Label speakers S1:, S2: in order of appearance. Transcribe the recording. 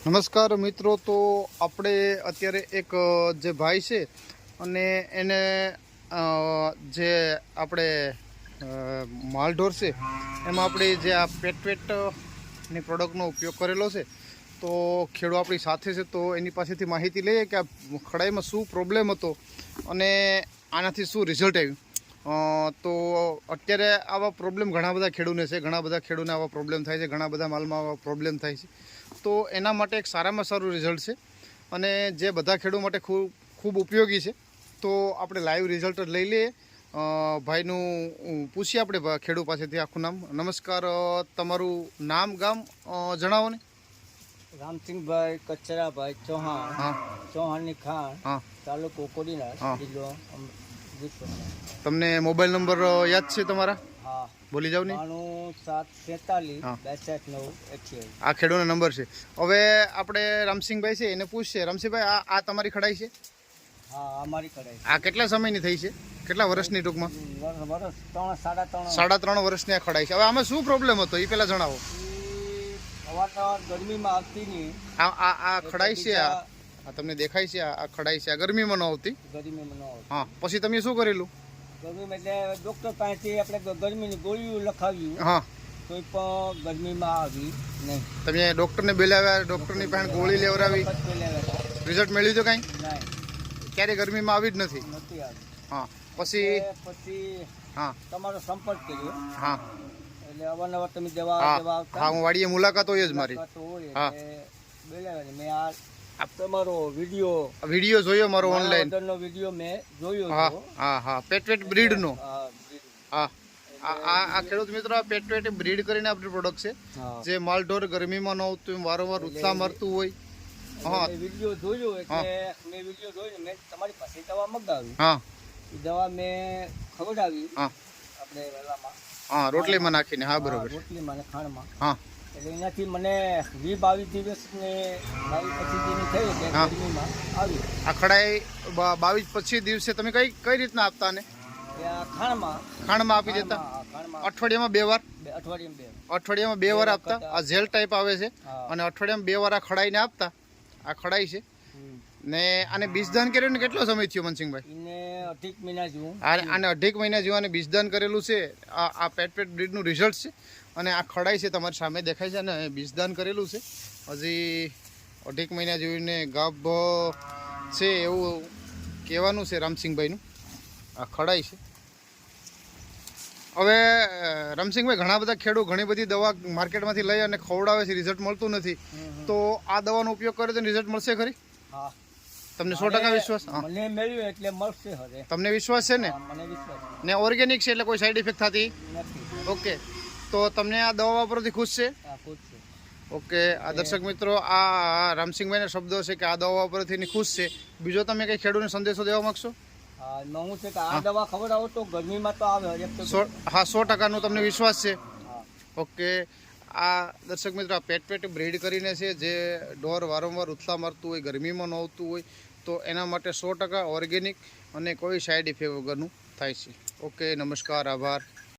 S1: નમસ્કાર મિત્રો, તો આપણે અત્યારે એક જે ભાઈ છે, અને એને જે આપણે માલઢોર છે, એમાં આપણે જે આ પેટવેટની પ્રોડક્ટનો ઉપયોગ કરેલો છે, તો ખેડૂત આપણી સાથે છે, તો એની પાસેથી માહિતી લઈએ કે આ ખડાઈમાં શું પ્રોબ્લેમ હતો અને આનાથી શું રિઝલ્ટ આવ્યું. તો અત્યારે આવા પ્રોબ્લેમ ઘણા બધા ખેડૂને છે, ઘણા બધા ખેડૂને આવા પ્રોબ્લેમ થાય છે, ઘણા બધા માલમાં આવા પ્રોબ્લેમ થાય છે. તો એના માટે એક સારામાં સારું રિઝલ્ટ છે. અને જે બધા ખેડૂત માટે ખૂબ ખૂબ ઉપયોગી છે. તો આપણે લાઈવ રિઝલ્ટ લઈ લઈએ. ભાઈનું પૂછીએ આપણે ખેડૂત પાસેથી આખું નામ. નમસ્કાર તમારું નામ ગામ જણાવો ને.
S2: રામસિંહભાઈ કચરાભાઈ ચૌહાણ. ચૌહાણની ખાણ તાલુકો કોડીનાર જિલ્લો
S1: તમને મોબાઈલ નંબર યાદ છે તમારા? બોલી જાવ ને?
S2: બાણું સાત સેતાલીસ બેસઠ નવ અઠ્યાવીસ.
S1: આ ખેડૂતનો નંબર છે. હવે આપણે રામસિંહભાઈ છે એને પૂછશે. રામસિંહભાઈ આ આ તમારી ખડાઈ છે?
S2: હા અમારી
S1: આ કેટલા સમયની થઈ છે? કેટલા વર્ષની ટૂંકમાં?
S2: ત્રણ સાડા ત્રણ
S1: સાડા ત્રણ વર્ષની આ ખડાઈ છે. હવે આમાં શું પ્રોબ્લેમ હતો? એ પહેલાં જણાવો.
S2: અવારનવાર ગરમીમાં આવતી નહીં.
S1: આ આ આ ખડાઈ છે આ તમને દેખાય છે આ આ ખડાઈ છે. આ ગરમીમાં ન આવતી?
S2: ગરમીમાં ન આવતી.
S1: હા પછી તમે શું કરેલું?
S2: ગરમીમાં એટલે ડૉક્ટર પાસેથી આપણે ગરમીની ગોળીઓ લખાવ્યું.
S1: હા.
S2: કોઈ પણ ગરમીમાં આવી નહીં.
S1: તમે ડૉક્ટરને બોલાવ્યા ડૉક્ટરની પાસે ગોળી લેવડાવી. રિઝલ્ટ મળ્યું તો કાંઈ?
S2: નહીં
S1: ક્યારે ગરમીમાં આવી જ નથી?
S2: નથી આવી.
S1: હા. પછી?
S2: પછી
S1: હા.
S2: તમારો સંપર્ક કર્યો.
S1: હા.
S2: એટલે અવારનવાર તમે દવા દવા
S1: હા હું વાડીએ મુલાકાત હોય જ મારી. હા.
S2: બોલાવ્યા ને. મેં આ તમારો વીડિયો
S1: વીડિયો જોયો મારો ઓનલાઈન
S2: અંદરનો વીડિયો મેં જોયો
S1: હા હા હા. પેટવેટ બ્રીડનો હા આ ખેડૂત મિત્રો આ પેટવેટ બ્રીડ કરીને આપણી પ્રોડક્ટ છે. જે માલઢોર ગરમીમાં ન આવતું એમ વારંવાર ઉત્સાહ મરતું હોય. હા.
S2: વીડિયો જોયો એટલે મેં વીડિયો જોઈને મેં તમારી પાસે દવા મગાવી.
S1: હા.
S2: એ દવા મેં ખવડાવી.
S1: હા.
S2: આપણે વેલામાં.
S1: હા રોટલીમાં નાખીને. હા બરોબર.
S2: રોટલીમાં ને ખાણમાં
S1: હા.
S2: એટલે એનાથી મને વી બાવીસ દિવસ ને બાવીસ પચીસ દિવસ થઈ એટલે
S1: હા.
S2: ગરમીમાં આવી.
S1: આ ખડાઈ બા- બાવીસ પચીસ દિવસે તમે કઈ કઈ રીતના આપતા ને
S2: એ ખાણમાં.
S1: ખાંડમાં આપી દેતા?
S2: ખાણમાં ખાણમાં.
S1: અઠવાડિયામાં બે વાર?
S2: બે અઠવાડિયામાં બે.
S1: અઠવાડિયામાં બે વાર આપતા? આ જેલ ટાઈપ આવે છે.
S2: હા.
S1: અને અઠવાડિયામાં બે વાર આ ખડાઈને આપતા? આ ખડાઈ છે?
S2: હમ.
S1: ને આને બીજદાન કર્યું ને કેટલો સમય થયો મનસિંહભાઈ?
S2: એને અઢીક મહિના જેવું.
S1: આ- આને અઢીક મહિના જેવાને બીજદાન કરેલું છે. આ આ પેટ પેટ બ્રીડનું રિઝલ્ટ છે. અને આ ખડાઈ છે તમારી સામે દેખાય છે અને બીજદાન કરેલું છે. હજી અઢીક મહિના જોઈને ગાભ છે એવું કહેવાનું છે રામસિંહભાઈનું. આ ખડાઈ છે. હવે રામસિંહભાઈ ઘણા બધા ખેડૂત ઘણી બધી દવા માર્કેટમાંથી લઈ અને ખવડાવે છે રિઝલ્ટ મળતું નથી. તો આ દવાનો ઉપયોગ કરે તો રિઝલ્ટ મળશે ખરી?
S2: હા.
S1: તમને સો ટકા વિશ્વાસ?
S2: મને મળ્યું એટલે મળશે હવે.
S1: તમને વિશ્વાસ છે ને?
S2: મને વિશ્વાસ
S1: ને ઓર્ગેનિક છે એટલે કોઈ સાઈડ ઇફેક્ટ થતી?
S2: નથી.
S1: ઓકે તો તમને આ દવા વાપરવાથી ખુશ છે?
S2: ખુદ છે.
S1: ઓકે આ દર્શક મિત્રો આ રામસિંહભાઈના શબ્દો છે કે આ દવા વાપરવાથી ખુશ છે. બીજો તમે કઈ ખેડૂતને સંદેશો દેવા માંગશો?
S2: નવું છે કે આ દવા ખબર આવો તો ગરમીમાં તો આવે
S1: હા સો ટકાનો તમને વિશ્વાસ છે. ઓકે આ દર્શક મિત્રો આ પેટ પેટ બ્રીડ કરીને છે જે ઢોર વારંવાર ઉથલા મારતું હોય ગરમીમાં ન આવતું હોય તો એના માટે સો ટકા ઓર્ગેનિક અને કોઈ સાઈડ ઇફેક્ટ વગરનું થાય છે. ઓકે નમસ્કાર આભાર.